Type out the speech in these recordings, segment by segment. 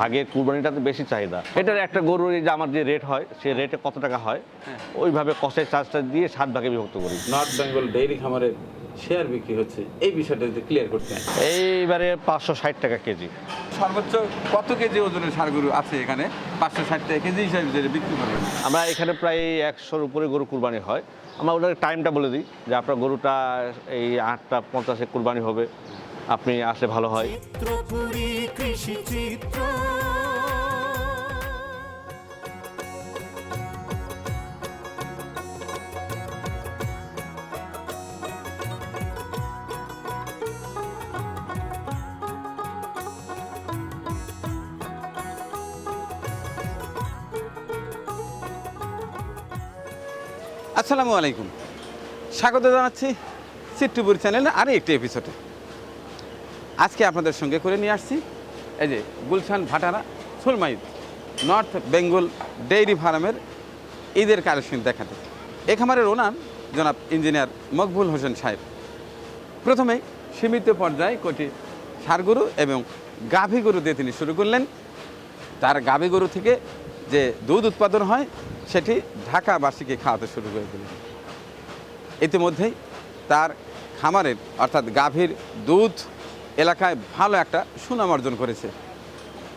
ভাগের কুরবানিটাতে বেশি চাহিদা। এটার একটা গরুর এই যে আমার যে রেট হয় সে রেটে কত টাকা হয়? ওইভাবে কষ্টের চার্জটা দিয়ে সাত ভাগে বিভক্ত করি। নর্থ বেঙ্গল ডেইরি খামারের শেয়ার বিক্রি হচ্ছে। এই বিষয়টা যদি ক্লিয়ার করতে হয়। এইবারে পাঁচশো ষাট টাকা কেজি। সর্বোচ্চ কত কেজি ওজনের সার গরু আছে এখানে? পাঁচশো ষাট টাকা কেজি হিসাবে বিক্রি করবেন আমরা এখানে প্রায় একশোর উপরে গরু কুরবানি হয়। আমরা ওটার টাইমটা বলে দিই যে আপনার গরুটা এই আটটা পঞ্চাশে কুরবানি হবে। আপনি আসলে ভালো হয়। চিত্রপুরী কৃষি চিত্র। আসসালামু আলাইকুম। স্বাগত জানাচ্ছি চিট্টুপুর চ্যানেলের আরও একটি এপিসোডে আজকে আপনাদের সঙ্গে করে নিয়ে আসছি। এই যে গুলশান ভাটারা, সুলমাইদ, নর্থ বেঙ্গল ডেইরি ফার্মের ঈদের কালেকশন দেখাতে। এ খামারের ওনার জনাব ইঞ্জিনিয়ার মকবুল হোসেন সাহেব। প্রথমেই সীমিত পর্যায়ে কটি ষাড় গরু এবং গাভী গরু দিয়ে তিনি শুরু করলেন। তার গাভী গরু থেকে যে দুধ উৎপাদন হয়, সেটি ঢাকাবাসীকে খাওয়াতে শুরু করে দিলেন। ইতিমধ্যেই তার খামারের অর্থাৎ গাভীর দুধ এলাকায় ভালো একটা সুনাম অর্জন করেছে।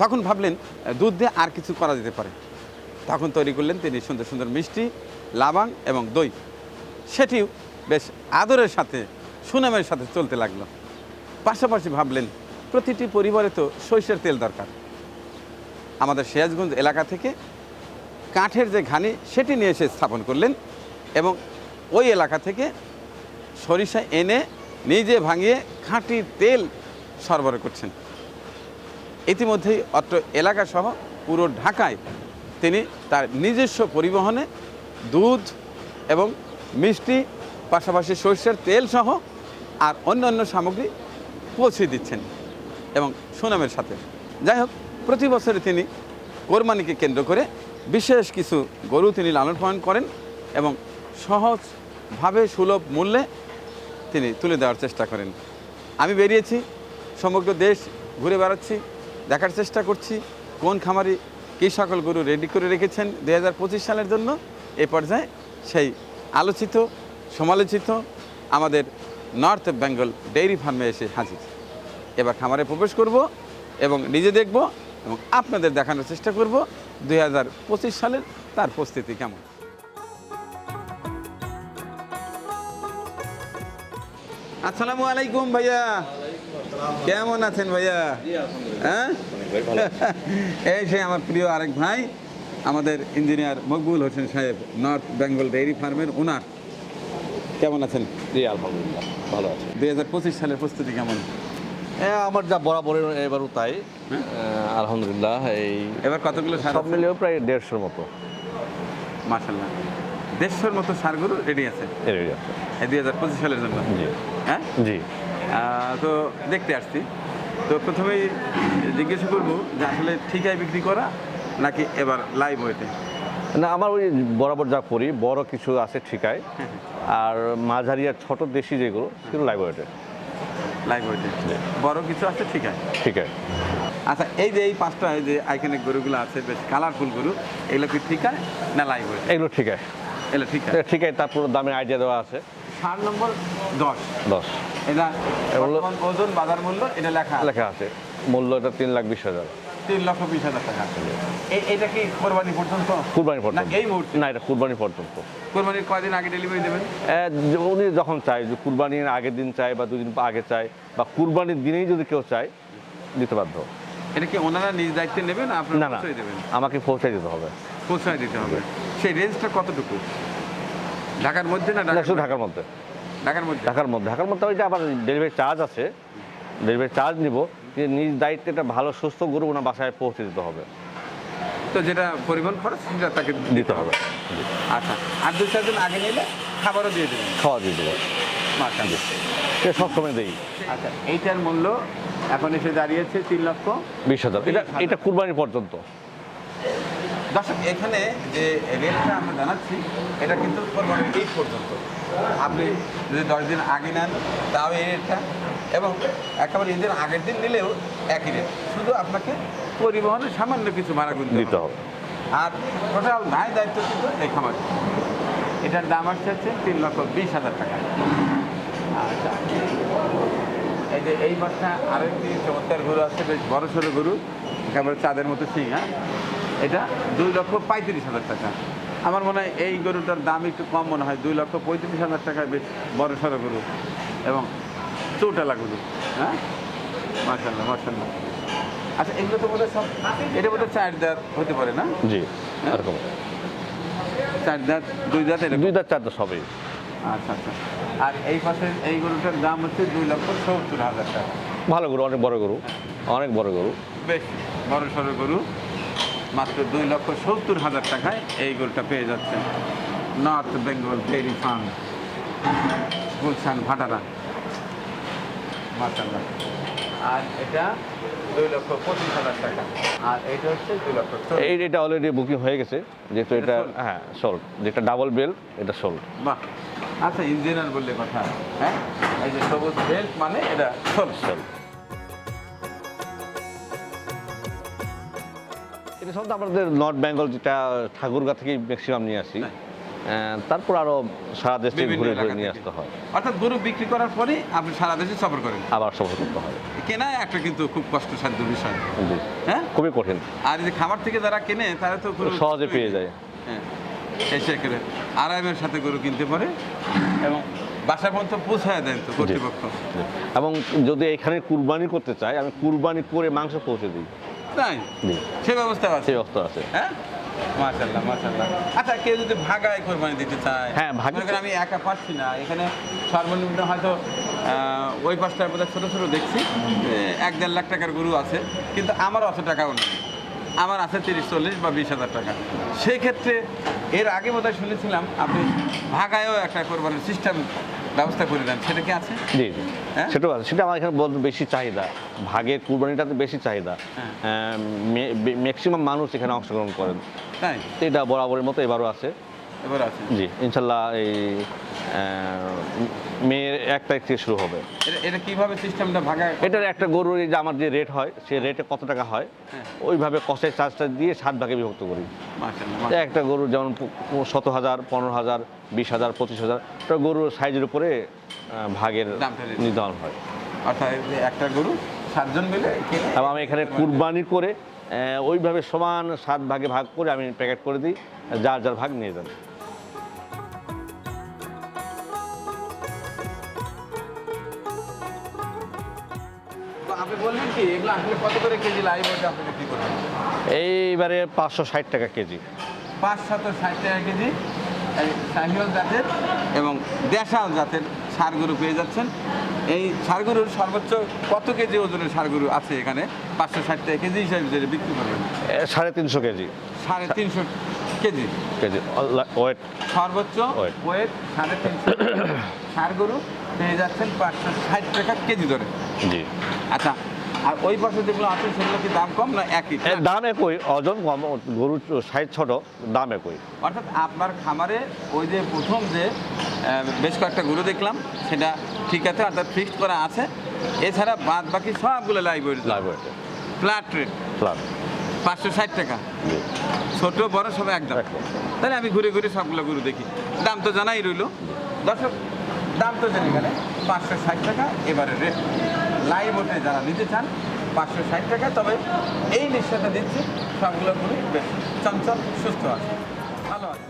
তখন ভাবলেন, দুধ দিয়ে আর কিছু করা যেতে পারে। তখন তৈরি করলেন তিনি সুন্দর সুন্দর মিষ্টি লাবাং এবং দই। সেটিও বেশ আদরের সাথে, সুনামের সাথে চলতে লাগল। পাশাপাশি ভাবলেন, প্রতিটি পরিবারে তো সরিষার তেল দরকার। আমাদের সিরাজগঞ্জ এলাকা থেকে কাঠের যে ঘানি, সেটি নিয়ে এসে স্থাপন করলেন এবং ওই এলাকা থেকে সরিষা এনে নিজে ভাঙিয়ে খাঁটি তেল সরবরাহ করছেন। ইতিমধ্যেই অত্র এলাকাসহ পুরো ঢাকায় তিনি তার নিজস্ব পরিবহনে দুধ এবং মিষ্টি, পাশাপাশি সরিষার তেল সহ আর অন্যান্য সামগ্রী পৌঁছে দিচ্ছেন এবং সুনামের সাথে। যাই হোক, প্রতি বছরে তিনি কোরবানিকে কেন্দ্র করে বিশেষ কিছু গরু তিনি লালন পালন করেন এবং সহজভাবে সুলভ মূল্যে তিনি তুলে দেওয়ার চেষ্টা করেন। আমি বেরিয়েছি সমগ্র দেশ ঘুরে বেড়াচ্ছি, দেখার চেষ্টা করছি কোন খামারি কী সকল গরু রেডি করে রেখেছেন দু হাজার পঁচিশ সালের জন্য। এ পর্যায়ে সেই আলোচিত, সমালোচিত আমাদের নর্থ বেঙ্গল ডেইরি ফার্মে এসে হাজির। এবার খামারে প্রবেশ করব এবং নিজে দেখব এবং আপনাদের দেখানোর চেষ্টা করব দুই হাজার পঁচিশ সালের তার প্রস্তুতি কেমন। আসসালামু আলাইকুম ভাইয়া। কেমন আছেন ভাইয়া? হ্যাঁ? এই সে আমার প্রিয় আরেক ভাই আমাদের ইঞ্জিনিয়ার মকবুল হোসেন সাহেব নর্থ বেঙ্গল ডেইরি ফার্মের ওনার। কেমন আছেন? জি আলহামদুলিল্লাহ ভালো আছে। দুই হাজার পঁচিশ সালের প্রস্তুতি কেমন? হ্যাঁ আমার যা বরাবরের এবারও তাই। আহ, আলহামদুলিল্লাহ এই এবার কতগুলো সার সব মিলিয়েও প্রায় দেড়শোর মতো। মাসাল্লাহ দেড়শোর মতো সারগুলো রেডি আছে? area আছে। দুই হাজার পঁচিশ সালের জন্য? জি। হ্যাঁ? জি। তো দেখতে আসছি। তো প্রথমেই জিজ্ঞেস করব যে আসলে ঠিকায় বিক্রি করা নাকি এবার লাইভ ওয়েটে না আমার ওই বরাবর যা করি বড় কিছু আছে ঠিকায়। আর মাঝারি আর ছোট দেশি যেগুলো সেগুলো লাইভ ওয়েটে লাইভ ওয়েটে বড় কিছু আছে ঠিকায়? ঠিক আছে আচ্ছা এই যে এই পাঁচটা যে আইকনিক গরুগুলো আছে বেশ কালারফুল গরু এগুলো কি ঠিকায় না লাইভ ওয়েটে এগুলো ঠিক আছে এগুলো ঠিকায়। ঠিক আছে তার পুরো দামের আইডিয়া দেওয়া আছে। ষাট নম্বর দশ। দশ। এটা বর্তমান ওজন বাজার মূল্য এটা লেখা লেখা আছে। মূল্য এটা তিন লাখ বিশ হাজার। তিন লক্ষ বিশ হাজার টাকা। এটা কি কোরবানি পর্যন্ত? কুরবানি পর্যন্ত। এই মুহূর্তে? না এটা কুরবানি পর্যন্ত। কোরবানির কয়দিন আগে ডেলিভারি দেবেন? উনি যখন চায় যে কুরবানির আগের দিন চায় বা দুদিন আগে চায় বা কুরবানির দিনেই যদি কেউ চায় দিতে বাধ্য। এটা কি ওনারা নিজ দায়িত্বে নেবেন আপনারা না আমাকে পৌঁছে দিতে হবে। পৌঁছায় দিতে হবে। সেই রেঞ্জটা কতটুকু? ঢাকার মধ্যে না না ঢাকার শুধু ঢাকার মধ্যে। ঢাকার মধ্যে? ঢাকার মধ্যে। ঢাকার মধ্যে ওইটা আবার ডেলিভারি চার্জ আছে। ডেলিভারি চার্জ নিব। কিন্তু নিজ দায়িত্বে একটা ভালো সুস্থ গরু ওনার বাসায় পৌঁছে দিতে হবে। তো যেটা পরিবহন খরচ সেটা তাকে দিতে হবে। আচ্ছা আর দু চারজন আগে নিলে খাবারও দিয়ে দেবেন? খাওয়া দিয়ে দেবো। মাশাআল্লাহ। সে সবসময় দিই। আচ্ছা এইটার মূল্য এখন এসে দাঁড়িয়েছে তিন লক্ষ বিশ হাজার। এটা এটা কুরবানি পর্যন্ত। দর্শক এখানে যে রেটটা আমরা জানাচ্ছি এটা কিন্তু কোরবানির এই পর্যন্ত। আপনি যদি দশ দিন আগে নেন তাও এই রেটটা এবং একেবারে ঈদের আগের দিন নিলেও একই রেট। শুধু আপনাকে পরিবহনে সামান্য কিছু ভাড়া গুনতে দিতে হবে। আর টোটাল নাই দায়িত্ব কিন্তু এই খামার এটার দাম আসছে হচ্ছে তিন লক্ষ বিশ হাজার টাকা। আচ্ছা। এই যে এই মাছটা আরেকটি চমৎকার গরু আছে বেশ বড় সড়ো গরু। একেবারে চাঁদের মতো সিং হ্যাঁ? এটা দুই লক্ষ পঁয়ত্রিশ হাজার টাকা। আমার মনে হয় এই গরুটার দাম একটু কম মনে হয় দুই লক্ষ পঁয়ত্রিশ হাজার টাকায় বেশ বড় সড়ো গরু এবং চৌটালা গরু হ্যাঁ? মার্শাল্লাহ মার্শাল্লাহ আচ্ছা এগুলো তো বোধহয় সব এটা বোধহয় চার দাঁত হতে পারে না? জি এরকম। চার দাঁত দুই দাঁত দুই দাঁত চার দাঁত সবই। আচ্ছা আচ্ছা। আর এই পাশে এই গরুটার দাম হচ্ছে দুই লক্ষ সত্তর হাজার টাকা। ভালো গরু অনেক বড় গরু অনেক বড় গরু। বেশ বড় সড়ো গরু। মাত্র দুই লক্ষ সত্তর হাজার টাকায় এই গরুটা পেয়ে যাচ্ছেন north Bengal dairy farm Gulshan Bhatara. মাসাল্লাহ আর এটা দুই লক্ষ পঁচিশ হাজার টাকা। আর এটা হচ্ছে দুই লক্ষ চল্লিশ। এই এটা অলরেডি বুকিং হয়ে গেছে যেহেতু এটা হ্যাঁ সোল্ড যেটা ডাবল বেল এটা সোল্ড বাহ। আচ্ছা ইঞ্জিনিয়ার বললে কথা। হ্যাঁ? এই যে সবুজ বেল্ট মানে এটা সোল সোল্ড সব আমাদের নর্থ বেঙ্গল যেটা ঠাকুরগা থেকে ম্যাক্সিমাম নিয়ে আসি হ্যাঁ। তারপর আরও সারা দেশ ঘুরে ঘুরে নিয়ে আসতে হয়। অর্থাৎ গরু বিক্রি করার পরে আপনি সারা দেশে সফর করেন। আবার সফর করতে হয়। কেনা একটা কিন্তু খুব কষ্টসাধ্য বিষয়। হ্যাঁ? খুবই কঠিন। আর যে খামার থেকে যারা কেনে তারা তো সহজে পেয়ে যায়। হ্যাঁ এসে করে আরামের সাথে গরু কিনতে পারে এবং বাসা পর্যন্ত পৌঁছায় দেন তো কর্তৃপক্ষ। এবং যদি এখানে কুরবানি করতে চাই আমি কুরবানি করে মাংস পৌঁছে দিই। জি। সে ব্যবস্থা আছে? সেই অবস্থা আছে। হ্যাঁ? আচ্ছা কেউ যদি ভাগায় কোরবানি দিতে চায় হ্যাঁ, আমি একা পারছি না এখানে সর্বনিম্ন হয়তো ওই বোধহয় ছোটো ছোটো দেখছি এক দেড় লাখ টাকার গরু আছে কিন্তু আমার অত টাকাও নেই। আমার আছে তিরিশ চল্লিশ বা বিশ হাজার টাকা। সেই ক্ষেত্রে এর আগে বোধহয় শুনেছিলাম আপনি ভাগায়ও একটা কোরবানির সিস্টেম ব্যবস্থা করে দেন। সেটা কি আছে? জি? সেটাও আছে। সেটা আমার এখানে বলতে বেশি চাহিদা। ভাগের কুরবানিটাতে বেশি চাহিদা। হ্যাঁ। ম্যাক্সিমাম মানুষ এখানে অংশগ্রহণ করেন। তাই? এটা বরাবরের মতো এবারও আছে। এবার আছে। জি ইনশাল্লাহ এই মেয়ের এক তারিখ থেকে শুরু হবে। এটা কীভাবে সিস্টেমটা ভাগায় এটার একটা গরুর যে আমার যে রেট হয় সেই রেটে কত টাকা হয় হ্যাঁ। ওইভাবে কষ্টের চার্জটা দিয়ে সাত ভাগে বিভক্ত করি। একটা গরু যেমন শত হাজার পনেরো হাজার বিশ হাজার পঁচিশ হাজার তো গরুর সাইজের উপরে ভাগের নির্ধারণ। হয়। অর্থাৎ একটা গরু সাতজন মিলে আমি এখানে কুরবানি করে ওইভাবে সমান সাত ভাগে ভাগ করে আমি প্যাকেট করে দিই যার যার ভাগ নিয়ে যান। আসলে কত করে কেজি লাইভ আপনি বিক্রি করবেন এইবারে পাঁচশো ষাট টাকা কেজি। পাঁচ শত ষাট টাকা কেজি। এই শাহিওয়াল জাতের এবং দেশাল জাতের সার গরু পেয়ে যাচ্ছেন। এই সার গরুর সর্বোচ্চ কত কেজি ওজনের সার গরু আছে এখানে? পাঁচশো ষাট টাকা কেজি হিসাবে বিক্রি করবেন। সাড়ে তিনশো কেজি। সাড়ে তিনশো কেজি। KG weight. সর্বোচ্চ. ওয়েট। সাড়ে তিনশো সার গরু পেয়ে যাচ্ছেন পাঁচশো ষাট টাকা কেজি ধরে। জি। আচ্ছা আর ওই পাশে যেগুলো আছে সেগুলো কি দাম কম না একই? দাম একই ওজন কম গরুর সাইজ ছোট দাম একই। অর্থাৎ আপনার খামারে ওই যে প্রথম যে বেশ কয়েকটা গরু দেখলাম সেটা ঠিক আছে অর্থাৎ ফিক্সড করা আছে। এছাড়া বাদ বাকি সবগুলো লাভ ওয়েটে ফ্ল্যাট রেট প্লাস পাঁচশো ষাট টাকা। ছোট বড় সব একদম। একদম। তাহলে আমি ঘুরে ঘুরে সবগুলো গরু দেখি। দাম তো জানাই রইল। দর্শক দাম তো জানি গেলে পাঁচশো ষাট টাকা এবারে রেট লাইভ ওঠে যারা নিতে চান পাঁচশো ষাট টাকা তবে এই নিশ্চয়তা দিচ্ছি সবগুলো গরু বেশ চঞ্চল সুস্থ আছে। ভালো আছে।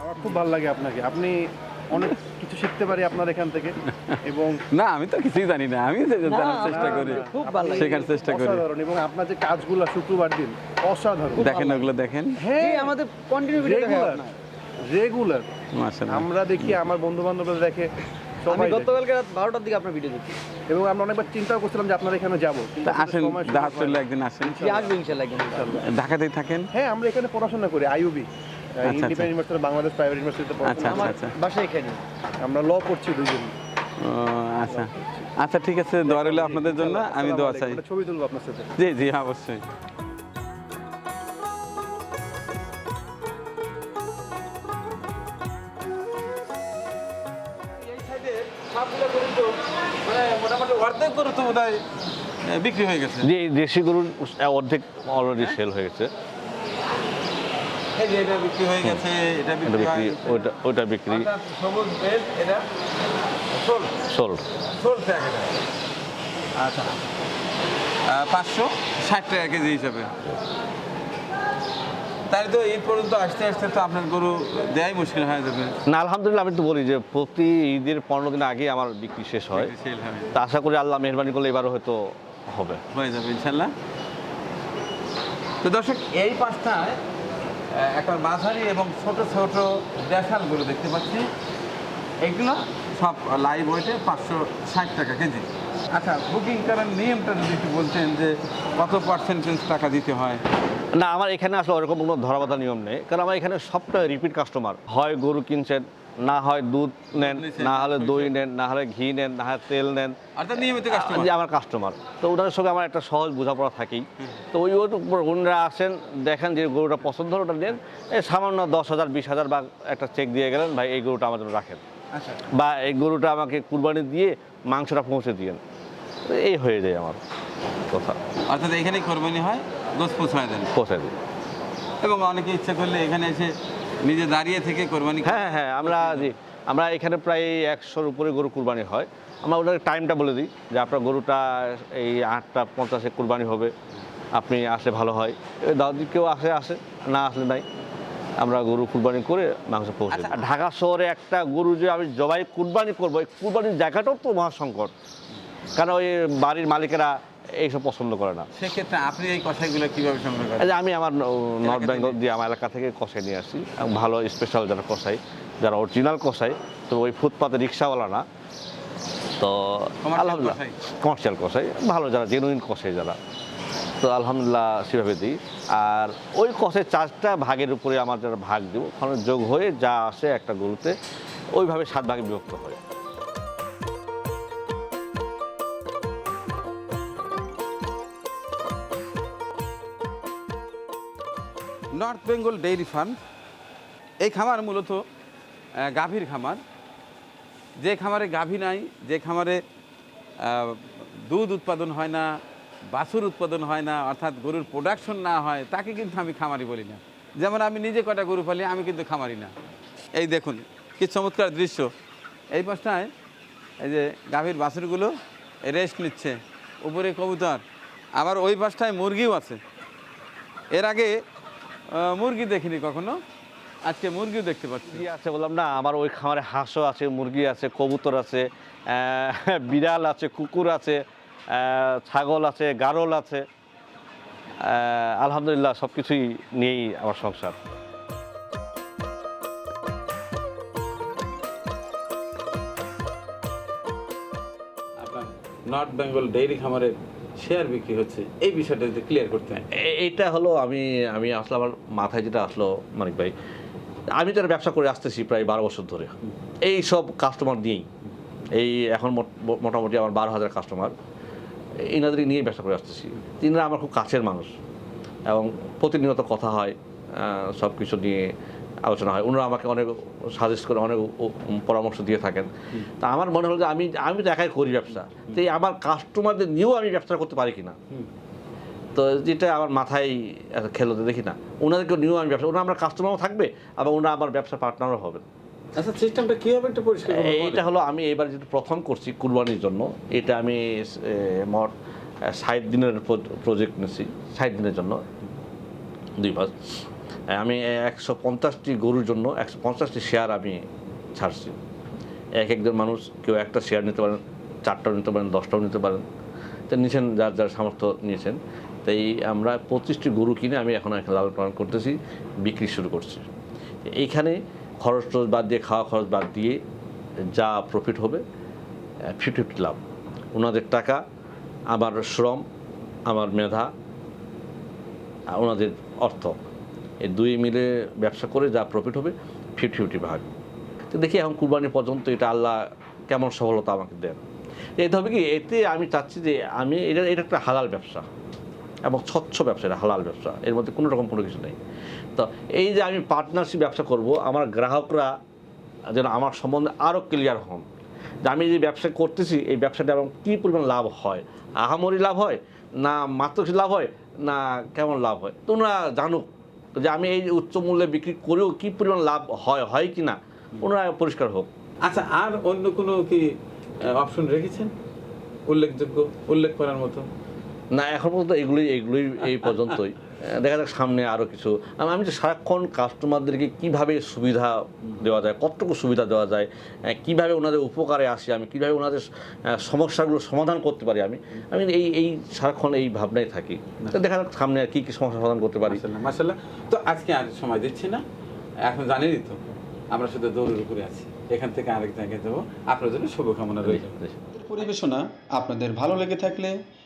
আমার খুব ভালো লাগে আপনাকে। আপনি অনেক কিছু শিখতে পারি আপনার এখান থেকে এবং না আমি তো কিছুই জানি না। আমি জানার চেষ্টা করি। খুব ভালো লাগে। শেখার চেষ্টা করি। অসাধারণ এবং আপনার যে কাজগুলো শুক্রবার দিন অসাধারণ। দেখেন ওগুলো দেখেন। হ্যাঁ। আমাদের কন্টিনিউ ভিডিও দেখা রেগুলার আমরা দেখি আমার বন্ধু বান্ধবরা দেখে আমি গতকালকে রাত বারোটার দিকে আপনার ভিডিও দেখি। এবং আমরা অনেকবার চিন্তাও করছিলাম যে আপনার এখানে যাব আসেন সময় সুযোগ দাহাত হয় চললে না। একদিন আসেন। আসবে ইনশাল্লাহ ঢাকাতেই থাকেন? হ্যাঁ আমরা এখানে পড়াশোনা করি আইউবি ইন্ডিপেন্ডেন্ট ইউনিভার্সিটি বাংলাদেশ প্রাইভেট ইউনিভার্সিটিতে আচ্ছা আচ্ছা বাসায় এখানে। আমরা ল পড়ছি দুজন আচ্ছা। আচ্ছা ঠিক আছে দোয়া রইল আপনাদের জন্য। আমি দোয়া চাই। ছবি তুলবো আপনার সাথে। জি জি অবশ্যই। অর্ধেক গরু তো বোধ বিক্রি হয়ে গেছে। এই দেশি গরুর অর্ধেক অলরেডি সেল হয়ে গেছে এটা বিক্রি হয়ে গেছে এটা বিক্রি ওটা ওইটা বিক্রি। সবুজ বেল এটা সোল আচ্ছা। পাঁচশো ষাট টাকা কেজি হিসাবে। তাই তো ঈদ পর্যন্ত আসতে আসতে তো আপনার গরু দেয়াই মুশকিল হয়ে যাবে। না আলহামদুলিল্লাহ আমি তো বলি যে প্রতি ঈদের পনেরো দিন আগে আমার বিক্রি শেষ হয়। তা আশা করি আল্লাহ মেহরবানি করলে এবারও হয়তো হবে। হয়ে যাবে ইনশাল্লাহ তো দর্শক এই পাঁচটায় একটা মাঝারি এবং ছোট ছোট দেশাল গরু দেখতে পাচ্ছি। এগুলো সব লাইভ ওয়েটে পাঁচশো ষাট টাকা কেজি। আচ্ছা বুকিং করার নিয়মটা যদি একটু বলতেন যে কত পার্সেন্টেজ টাকা দিতে হয়? না আমার এখানে আসলে ওরকম কোনো ধরাবাধা নিয়ম নেই। কারণ আমার এখানে সবটা রিপিট কাস্টমার হয় গরু কিনছেন না হয় দুধ নেন না হলে দই নেন না হলে ঘি নেন না হয় তেল নেন। নিয়মিত কাস্টমার যে আমার কাস্টমার তো ওনাদের সঙ্গে আমার একটা সহজ বোঝাপড়া থাকেই। তো ওই ওনারা আসেন দেখেন যে গরুটা পছন্দ হলো ওটা নেন। এই সামান্য দশ হাজার বিশ হাজার বা একটা চেক দিয়ে গেলেন ভাই এই গরুটা আমার জন্য রাখেন। আচ্ছা। বা এই গরুটা আমাকে কুরবানি দিয়ে মাংসটা পৌঁছে দিয়েন। এই হয়ে যায় আমার কথা। অর্থাৎ এখানে কোরবানি হয়? গোস পৌঁছায় দেন। পৌঁছে দিই এবং অনেকে ইচ্ছে করলে এখানে এসে নিজে দাঁড়িয়ে থেকে কোরবানি হ্যাঁ হ্যাঁ আমরা জি আমরা এখানে প্রায় একশোর উপরে গরু কুরবানি হয়। আমরা ওনাকে টাইমটা বলে দিই যে আপনার গরুটা এই আটটা পঞ্চাশে কুরবানি হবে আপনি আসলে ভালো হয়। দাদি কেউ আসে আসে না আসলে নাই। আমরা গরু কুরবানি করে মাংস পৌঁছে আচ্ছা। আর ঢাকা শহরে একটা গরু যে আমি জবাই কুরবানি করব এই কুরবানির জায়গাটাও তো মহাসংকট। কারণ ওই বাড়ির মালিকেরা এইসব পছন্দ করে না। সেক্ষেত্রে আপনি এই কথাগুলো কীভাবে সংগ্রহ করেন? আমি আমার নর্থ বেঙ্গল দিয়ে আমার এলাকা থেকে কষাই নিয়ে আসি ভালো স্পেশাল যারা কষাই যারা অরিজিনাল কষাই তো ওই ফুটপাতে রিক্সাওয়ালা না। তো আলহামদুলিল্লাহ কমার্শিয়াল কষাই ভালো যারা জেনুইন কষাই যারা। তো আলহামদুলিল্লাহ সেভাবে দিই। আর ওই কষের চার্জটা ভাগের উপরে আমার যারা ভাগ দিব ওখানে যোগ হয়ে যা আসে একটা গরুতে ওইভাবে সাত ভাগে বিভক্ত হয়। নর্থ বেঙ্গল ডেইরি ফার্ম। এই খামার মূলত গাভীর খামার। যে খামারে গাভী নাই, যে খামারে দুধ উৎপাদন হয় না, বাছুর উৎপাদন হয় না, অর্থাৎ গরুর প্রোডাকশন না হয়, তাকে কিন্তু আমি খামারি বলি না। যেমন আমি নিজে কটা গরু পালি, আমি কিন্তু খামারি না। এই দেখুন, কি চমৎকার দৃশ্য। এই পাশটায়, এই যে গাভীর বাছুরগুলো রেস্ট নিচ্ছে, উপরে কবুতর। আবার ওই পাশটায় মুরগিও আছে। এর আগে মুরগি দেখিনি কখনো? আজকে মুরগিও দেখতে পাচ্ছি। আছে বললাম না আমার ওই খামারে হাঁসও আছে মুরগি আছে কবুতর আছে বিড়াল আছে কুকুর আছে ছাগল আছে গারল আছে আলহামদুলিল্লাহ সব কিছুই নিয়েই আমার সংসার। নর্থ বেঙ্গল ডেইরি খামারের শেয়ার বিক্রি হচ্ছে, এই বিষয়টা যদি ক্লিয়ার করতে হয়। এ- এইটা হলো আমি আমি আসলে আমার মাথায় যেটা আসলো, মানিক ভাই, আমি তো ব্যবসা করে আসতেছি প্রায় বারো বছর ধরে। এই সব কাস্টমার নিয়েই। এই এখন মোট- মোটামুটি আমার বারো হাজার কাস্টমার এনাদের নিয়েই ব্যবসা করে আসতেছি। তিনারা আমার খুব কাছের মানুষ। এবং প্রতিনিয়ত কথা হয় সব কিছু নিয়ে। আলোচনা হয়। ওনারা আমাকে অনেক সাজেস্ট করে অনেক পরামর্শ দিয়ে থাকেন। তা আমার মনে হলো যে আমি আমি তো একাই করি ব্যবসা। তো আমার কাস্টমারদের নিয়েও আমি ব্যবসা করতে পারি কিনা? তো যেটা আমার মাথায় এত খেলো দেখি না ওনাদেরকে নিয়েও আমি ব্যবসা ওনারা আমার কাস্টমারও থাকবে আবার ওনারা আমার ব্যবসা পার্টনারও হবেন। আচ্ছা সিস্টেমটা কীভাবে একটু পরিষ্কার এইটা হলো আমি এবার যেটা প্রথম করছি কুরবানির জন্য এটা আমি মোট ষাট দিনের প্রজেক্ট নিয়েছি ষাট দিনের জন্য দুই মাস। আমি একশো পঞ্চাশটি গরুর জন্য একশো পঞ্চাশটি শেয়ার আমি ছাড়ছি। এক একজন মানুষ কেউ একটা শেয়ার নিতে পারেন, চারটাও নিতে পারেন, দশটাও নিতে পারেন। তো নিয়েছেন যার যার সামর্থ্য নিয়েছেন। তাই আমরা পঁচিশটি গরু কিনে আমি এখন এখানে লালন পালন করতেছি, বিক্রি শুরু করছি। এইখানে খরচ টরচ বাদ দিয়ে, খাওয়া খরচ বাদ দিয়ে যা প্রফিট হবে ফিফটি ফিফটি লাভ। ওনাদের টাকা, আমার শ্রম, আমার মেধা, ওনাদের অর্থ। এই দুই মিলে ব্যবসা করে যা প্রফিট হবে ফিফটি ফিফটি ভাগ তো দেখি এখন কুরবানি পর্যন্ত এটা আল্লাহ কেমন সফলতা আমাকে দেন। এতে হবে কি, এতে আমি চাচ্ছি যে আমি এটা এটা একটা হালাল ব্যবসা এবং স্বচ্ছ ব্যবসা, এটা হালাল ব্যবসা, এর মধ্যে কোনো রকম কোনো কিছু নেই। তো এই যে আমি পার্টনারশিপ ব্যবসা করব, আমার গ্রাহকরা যেন আমার সম্বন্ধে আরও ক্লিয়ার হন যে আমি যে ব্যবসা করতেছি, এই ব্যবসাটা এবং কী পরিমাণ লাভ হয়, আহামরি লাভ হয়, না মাত্র লাভ হয়, না কেমন লাভ হয় তো ওনারা জানুক। যে আমি এই উচ্চ মূল্যে বিক্রি করেও কি পরিমাণ লাভ হয় হয় কি না পুনরায় পরিষ্কার হোক। আচ্ছা আর অন্য কোনো কি অপশন রেখেছেন? উল্লেখযোগ্য উল্লেখ করার মতো? না এখন পর্যন্ত এগুলোই এগুলোই এই পর্যন্তই। দেখা যাক সামনে আরও কিছু। আম- আমি তো সারাক্ষণ কাস্টমারদেরকে কীভাবে সুবিধা দেওয়া যায় কতটুকু সুবিধা দেওয়া যায় কীভাবে ওনাদের উপকারে আসি আমি কীভাবে ওনাদের সমস্যাগুলো সমাধান করতে পারি আমি আমি এই এই সারাক্ষণ এই ভাবনায় থাকি। দেখা যাক সামনে আর কী কী সমস্যা সমাধান করতে পারি। মাসাল্লাহ তো আজকে আর সময় দিচ্ছি না এখন জানেনই তো আমরা শুধু দৌড়ের উপরে আছি। এখান থেকে আরেক জায়গায় যাব। আপনার জন্য শুভকামনা রইল। পরিবেশনা আপনাদের ভালো লেগে থাকলে